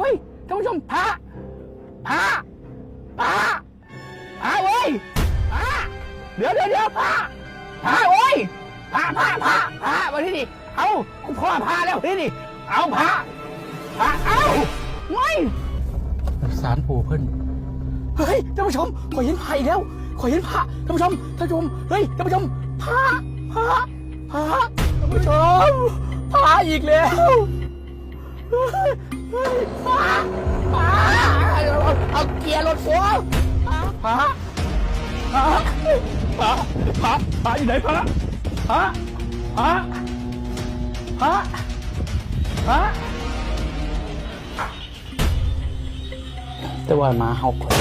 เฮ้ยท่านผู้ชมพระพระพระพระเว้ยพระเดี๋ยวเดี๋ยวเดี๋ยวพระพระเว้ยพระพระพระพระมาที่นี่เอากูพ่อพระแล้วที่นี่เอาพระพระเอาเว้ยสารปู่เพิ่นเฮ้ยท่านผู้ชมขอยเห็นพระอีกแล้วขอยเห็นพระท่านผู้ชมท่านผู้ชมเฮ้ยท่านผู้ชมพระพระพระท่านผู้ชมพระอีกแล้ว ป๋าป๋าเอาเอาเกียร์รถฟัวป๋าป๋าป๋าป๋าป๋าอยู่ไหนป๋าป๋าป๋าป๋าป๋าแต่ว่าหมาเห่าคน